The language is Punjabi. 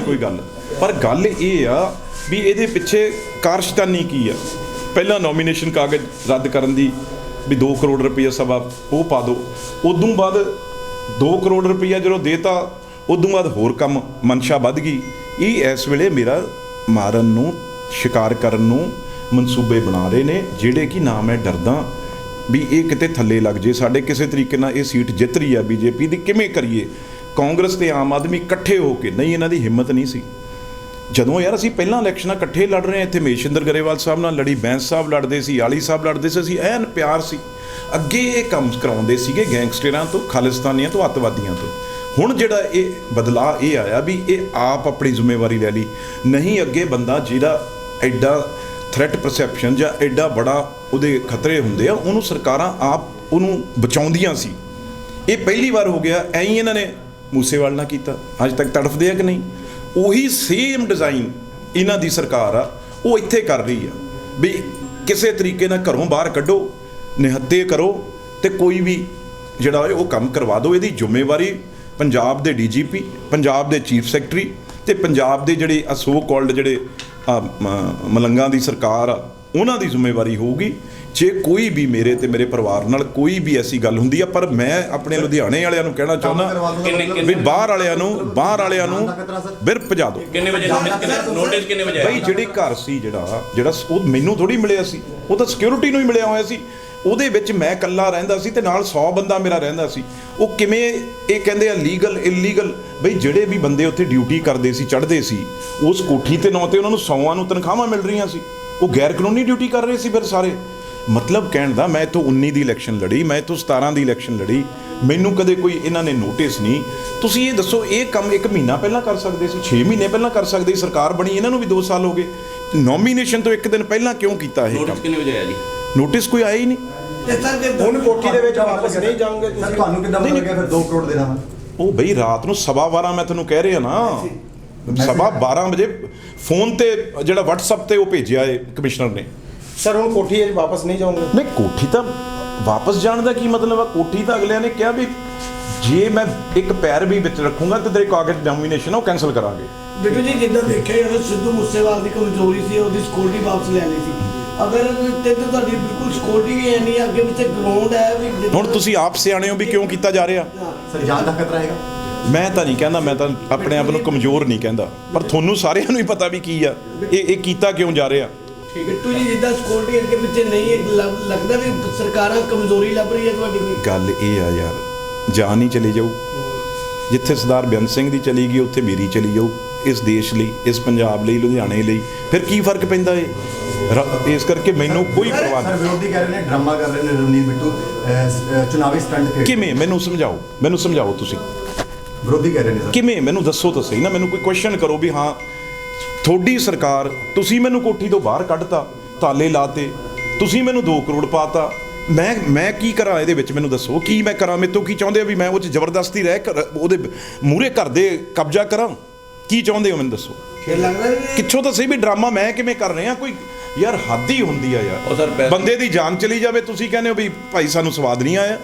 ਨਹੀਂ ਕੋਈ ਗੱਲ। ਪਰ ਗੱਲ ਇਹ ਆ ਵੀ ਇਹਦੇ ਪਿੱਛੇ ਕਾਰਸ਼ਤਾਨੀ ਕੀ ਆ? ਪਹਿਲਾਂ ਨੋਮੀਨੇਸ਼ਨ ਕਾਗਜ਼ ਰੱਦ ਕਰਨ ਦੀ ਵੀ 2 ਕਰੋੜ ਰੁਪਈਆ ਸਭਾ ਉਹ ਪਾ ਦਿਓ ਉਦੋਂ ਬਾਅਦ 2 ਕਰੋੜ ਰੁਪਈਆ ਜਦੋਂ ਦੇਤਾ, ਉਦੋਂ ਬਾਅਦ ਹੋਰ ਕੰਮ ਮਨਸ਼ਾ ਵੱਧ ਗਈ। ਇਹ ਇਸ ਵੇਲੇ ਮੇਰਾ ਮਾਰਨ ਨੂੰ, ਸ਼ਿਕਾਰ ਕਰਨ ਨੂੰ ਮਨਸੂਬੇ ਬਣਾ ਰਹੇ ਨੇ, ਜਿਹੜੇ ਕਿ ਨਾ ਮੈਂ ਡਰਦਾ ਵੀ ਇਹ ਕਿਤੇ ਥੱਲੇ ਲੱਗ ਜੇ। ਸਾਡੇ ਕਿਸੇ ਤਰੀਕੇ ਨਾਲ ਇਹ ਸੀਟ ਜਿੱਤ ਰਹੀ ਆ ਬੀਜੇਪੀ ਦੀ, ਕਿਵੇਂ ਕਰੀਏ? ਕਾਂਗਰਸ ਤੇ ਆਮ ਆਦਮੀ ਇਕੱਠੇ ਹੋ ਕੇ, ਨਹੀਂ, ਇਹਨਾਂ ਦੀ ਹਿੰਮਤ ਨਹੀਂ ਸੀ। ਜਦੋਂ ਯਾਰ ਅਸੀਂ ਪਹਿਲਾਂ ਇਲੈਕਸ਼ਨਾਂ ਇਕੱਠੇ ਲੜ ਰਹੇ ਹਾਂ, ਇੱਥੇ ਮੇਸ਼ਿੰਦਰ ਗਰੇਵਾਲ ਸਾਹਿਬ ਨਾਲ, ਲੜੀ ਬੈਂਸ ਸਾਹਿਬ ਲੜਦੇ ਸੀ, ਆਲੀ ਸਾਹਿਬ ਲੜਦੇ ਸੀ, ਅਸੀਂ ਐਨ ਪਿਆਰ ਸੀ। ਅੱਗੇ ਇਹ ਕੰਮ ਕਰਾਉਂਦੇ ਸੀਗੇ ਗੈਂਗਸਟਰਾਂ ਤੋਂ, ਖਾਲਿਸਤਾਨੀਆਂ ਤੋਂ, ਅੱਤਵਾਦੀਆਂ ਤੋਂ। ਹੁਣ ਜਿਹੜਾ ਇਹ ਬਦਲਾਅ ਇਹ ਆਇਆ ਵੀ ਇਹ ਆਪ ਆਪਣੀ ਜ਼ਿੰਮੇਵਾਰੀ ਲੈ ਲਈ। ਨਹੀਂ, ਅੱਗੇ ਬੰਦਾ ਜਿਹੜਾ ਐਡਾ ਥ੍ਰੈਟ ਪਰਸੈਪਸ਼ਨ ਜਾਂ ਐਡਾ ਬੜਾ ਉਹਦੇ ਖਤਰੇ ਹੁੰਦੇ ਆ, ਉਹਨੂੰ ਸਰਕਾਰਾਂ ਆਪ ਉਹਨੂੰ ਬਚਾਉਂਦੀਆਂ ਸੀ। ਇਹ ਪਹਿਲੀ ਵਾਰ ਹੋ ਗਿਆ, ਐਂ ਹੀ ਇਹਨਾਂ ਨੇ ਮੂਸੇਵਾਲ ਨਾਲ ਕੀਤਾ। ਅੱਜ ਤੱਕ ਤੜਫਦੇ ਆ ਕਿ ਨਹੀਂ? ਉਹੀ ਸੇਮ ਡਿਜ਼ਾਈਨ ਇਹਨਾਂ ਦੀ ਸਰਕਾਰ ਆ, ਉਹ ਇੱਥੇ ਕਰ ਰਹੀ ਆ। ਵੀ ਕਿਸੇ ਤਰੀਕੇ ਨਾਲ ਘਰੋਂ ਬਾਹਰ ਕੱਢੋ, ਨਿਹੱਤੇ ਕਰੋ ਤੇ ਕੋਈ ਵੀ ਜਿਹੜਾ ਉਹ ਕੰਮ ਕਰਵਾ ਦਿਓ। ਇਹਦੀ ਜ਼ਿੰਮੇਵਾਰੀ ਪੰਜਾਬ ਦੇ ਡੀਜੀਪੀ, ਪੰਜਾਬ ਦੇ ਚੀਫ ਸੈਕਟਰੀ ਤੇ ਪੰਜਾਬ ਦੇ ਜਿਹੜੇ ਅਸੋ ਕਾਲਡ ਜਿਹੜੇ ਮਲੰਗਾਂ ਦੀ ਸਰਕਾਰ ਆ ਉਹਨਾਂ ਦੀ ਜ਼ਿੰਮੇਵਾਰੀ ਹੋਊਗੀ। ਜੇ ਕੋਈ ਵੀ ਮੇਰੇ ਤੇ ਮੇਰੇ ਪਰਿਵਾਰ ਨਾਲ ਕੋਈ ਵੀ ਐਸੀ ਗੱਲ ਹੁੰਦੀ ਆ ਪਰ ਮੈਂ ਆਪਣੇ ਲੁਧਿਆਣੇ ਵਾਲਿਆਂ ਨੂੰ ਕਹਿਣਾ ਚਾਹੁੰਦਾ ਵੀ ਬਾਹਰ ਵਾਲਿਆਂ ਨੂੰ ਬਾਹਰ ਵਾਲਿਆਂ ਨੂੰ? ਬਿਰ ਭਜਾ ਦਿਓ। ਕਿੰਨੇ ਵਜੇ ਨੋਟਿਸ ਕਿੰਨੇ ਨੋਟਿਸ ਕਿੰਨੇ ਵਜੇ ਬਈ ਜਿਹੜੀ ਘਰ ਸੀ ਜਿਹੜਾ ਜਿਹੜਾ ਉਹ ਮੈਨੂੰ ਥੋੜੀ ਮਿਲਿਆ ਸੀ। ਉਹ ਤਾਂ ਸਿਕਿਉਰਿਟੀ ਨੂੰ ਹੀ ਮਿਲਿਆ ਹੋਇਆ ਸੀ। ਉਹਦੇ ਵਿੱਚ ਮੈਂ ਇਕੱਲਾ ਰਹਿੰਦਾ ਸੀ ਤੇ ਨਾਲ 100 ਬੰਦਾ ਮੇਰਾ ਰਹਿੰਦਾ ਸੀ। ਉਹ ਕਿਵੇਂ ਇਹ ਕਹਿੰਦੇ ਆ ਲੀਗਲ ਇਲੀਗਲ ਬਈ ਜਿਹੜੇ ਵੀ ਬੰਦੇ ਉੱਥੇ ਡਿਊਟੀ ਕਰਦੇ ਸੀ ਚੜ੍ਹਦੇ ਸੀ ਉਸ ਕੋਠੀ ਤੇ ਨਾਂ ਤੇ ਉਹਨਾਂ ਨੂੰ ਸੌਆਂ ਨੂੰ ਤਨਖਾਹਾਂ ਮਿਲ ਰਹੀਆਂ ਸੀ। ਉਹ ਗੈਰ ਕਾਨੂੰਨੀ ਡਿਊਟੀ ਕਰ ਰਹੇ ਸੀ ਫਿਰ ਸਾਰੇ। ਮਤਲਬ ਕਹਿਣ ਦਾ ਮੈਂ ਤੋਂ 19 ਦੀ ਇਲੈਕਸ਼ਨ ਲੜੀ ਮੈਂ ਤੋਂ 17 ਦੀ ਇਲੈਕਸ਼ਨ ਲੜੀ ਮੈਨੂੰ ਕਦੇ ਕੋਈ ਇਹਨਾਂ ਨੇ ਨੋਟਿਸ ਨਹੀਂ। ਤੁਸੀਂ ਇਹ ਦੱਸੋ ਇਹ ਕੰਮ ਇੱਕ ਮਹੀਨਾ ਪਹਿਲਾਂ ਕਰ ਸਕਦੇ ਸੀ 6 ਮਹੀਨੇ ਪਹਿਲਾਂ ਕਰ ਸਕਦੇ ਸੀ ਸਰਕਾਰ ਬਣੀ ਇਹਨਾਂ ਨੂੰ ਵੀ 2 ਸਾਲ ਹੋ ਗਏ। ਨੋਮੀਨੇਸ਼ਨ ਤੋਂ ਇੱਕ ਦਿਨ ਪਹਿਲਾਂ ਕਿਉਂ ਕੀਤਾ ਇਹ ਨੋਟਿਸ ਕਿੰਨੇ ਵਜੇ ਆਇਆ ਜੀ? ਨੋਟਿਸ ਕੋਈ ਆਇਆ ਹੀ ਨਹੀਂ। ਤੇ ਸਰ ਜੇ ਹੁਣ ਕੋਠੀ ਦੇ ਵਿੱਚ ਵਾਪਸ ਨਹੀਂ ਜਾਓਗੇ ਤੁਸੀਂ। ਤੁਹਾਨੂੰ ਕਿੱਦਾਂ ਲੱਗਿਆ ਫਿਰ 2 ਕਰੋੜ ਦੇਣਾ ਵਾ ਉਹ ਬਈ ਰਾਤ ਨੂੰ ਸਵਾ 12 ਮੈਂ ਤੁਹਾਨੂੰ ਕਹਿ ਰਿਹਾ ਨਾ। ਸਵਾ 12 ਵਜੇ ਫੋਨ ਤੇ ਜਿਹੜਾ WhatsApp ਤੇ ਉਹ ਭੇਜਿਆ ਏ ਕਮਿਸ਼ਨਰ ਨੇ। ਸਰ ਹੁਣ ਕੋਠੀ ਵਿੱਚ ਵਾਪਸ ਨਹੀਂ ਜਾਓਗੇ? ਨਹੀਂ ਕੋਠੀ ਤਾਂ ਵਾਪਸ ਜਾਣ ਦਾ ਕੀ ਮਤਲਬ ਆ? ਕੋਠੀ ਤਾਂ ਅਗਲਿਆਂ ਨੇ ਕਿਹਾ ਵੀ ਜੇ ਮੈਂ ਇੱਕ ਪੈਰ ਵੀ ਵਿੱਚ ਰੱਖੂੰਗਾ ਤੇ ਤੇਰੇ ਕਾਗਜ਼ ਡੋਮੀਨੇਸ਼ਨ ਉਹ ਕੈਨਸਲ ਕਰਾਂਗੇ। ਬਿੱਟੂ ਜੀ ਜਿੱਦਾਂ ਦੇਖਿਆ ਜਾਵੇ ਸਿੱਧੂ ਮੂਸੇਵਾਲ ਦੀ ਕਮਜ਼ੋਰੀ ਸੀ ਉਹਦੀ ਸਿਕਿਉਰਿਟੀ ਵਾਪਸ ਲੈ ਲਈ ਸੀ। ਅਗਰ ਤੇ ਤੇ ਤੁਹਾਡੀ ਬਿਲਕੁਲ ਸਿਕਿਉਰਿਟੀ ਵੀ ਨਹੀਂ ਅੱਗੇ ਪਿੱਛੇ ਗਰਾਊਂਡ ਹੈ ਵੀ ਹੁਣ ਤੁਸੀਂ ਆਪ ਸਿਆਣੇ ਹੋ ਵੀ ਕਿਉਂ ਕੀਤਾ ਜਾ ਰਿਹਾ। ਸਰ ਜਾਨ ਦਾ ਖਤਰਾ ਹੈਗਾ। ਮੈਂ ਤਾਂ ਨਹੀਂ ਕਹਿੰਦਾ ਮੈਂ ਤਾਂ ਆਪਣੇ ਆਪ ਨੂੰ ਕਮਜ਼ੋਰ ਨਹੀਂ ਕਹਿੰਦਾ। ਪਰ ਤੁਹਾਨੂੰ ਸਾਰਿਆਂ ਨੂੰ ਹੀ ਪਤਾ ਵੀ ਕੀ ਆ। ਇਹ ਇਹ ਕੀਤਾ ਕਿਉਂ ਜਾ ਰਿਹਾ? ਬਿੱਟੂ ਜੀ ਜਿੱਦਾਂ ਸਿਕਿਉਰਿਟੀ ਅੱਗੇ ਪਿੱਛੇ ਨਹੀਂ ਹੈ, ਲੱਗ- ਲੱਗਦਾ ਵੀ ਸਰਕਾਰਾਂ ਕਮਜ਼ੋਰੀ ਲੱਭ ਰਹੀ ਹੈ ਤੁਹਾਡੀ ਕੋਈ। ਗੱਲ ਇਹ ਆ ਯਾਰ ਜਾਨ ਹੀ ਚਲੀ ਜਾਊ। ਜਿੱਥੇ ਸਰਦਾਰ ਬੇਅੰਤ ਸਿੰਘ ਦੀ ਚਲੀ ਗਈ ਉੱਥੇ ਮੇਰੀ ਚਲੀ ਜਾਊ ਇਸ ਦੇਸ਼ ਲਈ ਇਸ ਪੰਜਾਬ ਲਈ ਲੁਧਿਆਣੇ ਲਈ। ਫਿਰ ਕੀ ਫ਼ਰਕ ਪੈਂਦਾ ਏ ਇਸ ਕਰਕੇ ਮੈਨੂੰ ਕੋਈ ਪਰਵਾਹ ਨਹੀਂ। ਵਿਰੋਧੀ ਕਹਿ ਰਹੇ ਨੇ ਡਰਾਮਾ ਕਰ ਰਹੇ ਨੇ ਰਵਨੀਤ ਬਿੱਟੂ ਚੁਣਾਵੀ ਸਟੰਟ ਕਿਵੇਂ? ਮੈਨੂੰ ਸਮਝਾਓ ਮੈਨੂੰ ਸਮਝਾਓ ਤੁਸੀਂ। ਵਿਰੋਧੀ ਕਹਿ ਰਹੇ ਨੇ ਸਰ। ਕਿਵੇਂ? ਮੈਨੂੰ ਦੱਸੋ ਤਾਂ ਸਹੀ ਨਾ ਮੈਨੂੰ ਕੋਈ ਕੁਐਸਚਨ ਕਰੋ ਵੀ ਹਾਂ ਤੁਹਾਡੀ ਸਰਕਾਰ ਤੁਸੀਂ ਮੈਨੂੰ ਕੋਠੀ ਤੋਂ ਬਾਹਰ ਕੱਢਤਾ ਤਾਲੇ ਲਾਤੇ ਤੁਸੀਂ ਮੈਨੂੰ 2 ਕਰੋੜ ਪਾਤਾ। ਮੈਂ ਮੈਂ ਕੀ ਕਰਾਂ ਇਹਦੇ ਵਿੱਚ? ਮੈਨੂੰ ਦੱਸੋ ਕੀ ਮੈਂ ਕਰਾਂ? ਮੇਰੇ ਤੋਂ ਕੀ ਚਾਹੁੰਦੇ ਹੋ ਵੀ ਮੈਂ ਉਹ ਚ ਜ਼ਬਰਦਸਤੀ ਰਹਿ ਕਰ- ਉਹਦੇ ਮੂਰੇ ਘਰ ਦੇ ਕਬਜ਼ਾ ਕਰਾਂ? ਕੀ ਚਾਹੁੰਦੇ ਹੋ ਮੈਨੂੰ ਦੱਸੋ? ਫਿਰ ਲੱਗਦਾ ਕਿੱਥੋਂ ਤਾਂ ਸਹੀ ਵੀ ਡਰਾਮਾ ਮੈਂ ਕਿਵੇਂ ਕਰ ਰਿਹਾ? ਕੋਈ ਯਾਰ ਹੱਦ ਹੀ ਹੁੰਦੀ ਆ ਯਾਰ। ਬੰਦੇ ਦੀ ਜਾਨ ਚਲੀ ਜਾਵੇ ਤੁਸੀਂ ਕਹਿੰਦੇ ਹੋ ਵੀ ਭਾਈ ਸਾਨੂੰ ਸਵਾਦ ਨਹੀਂ ਆਇਆ।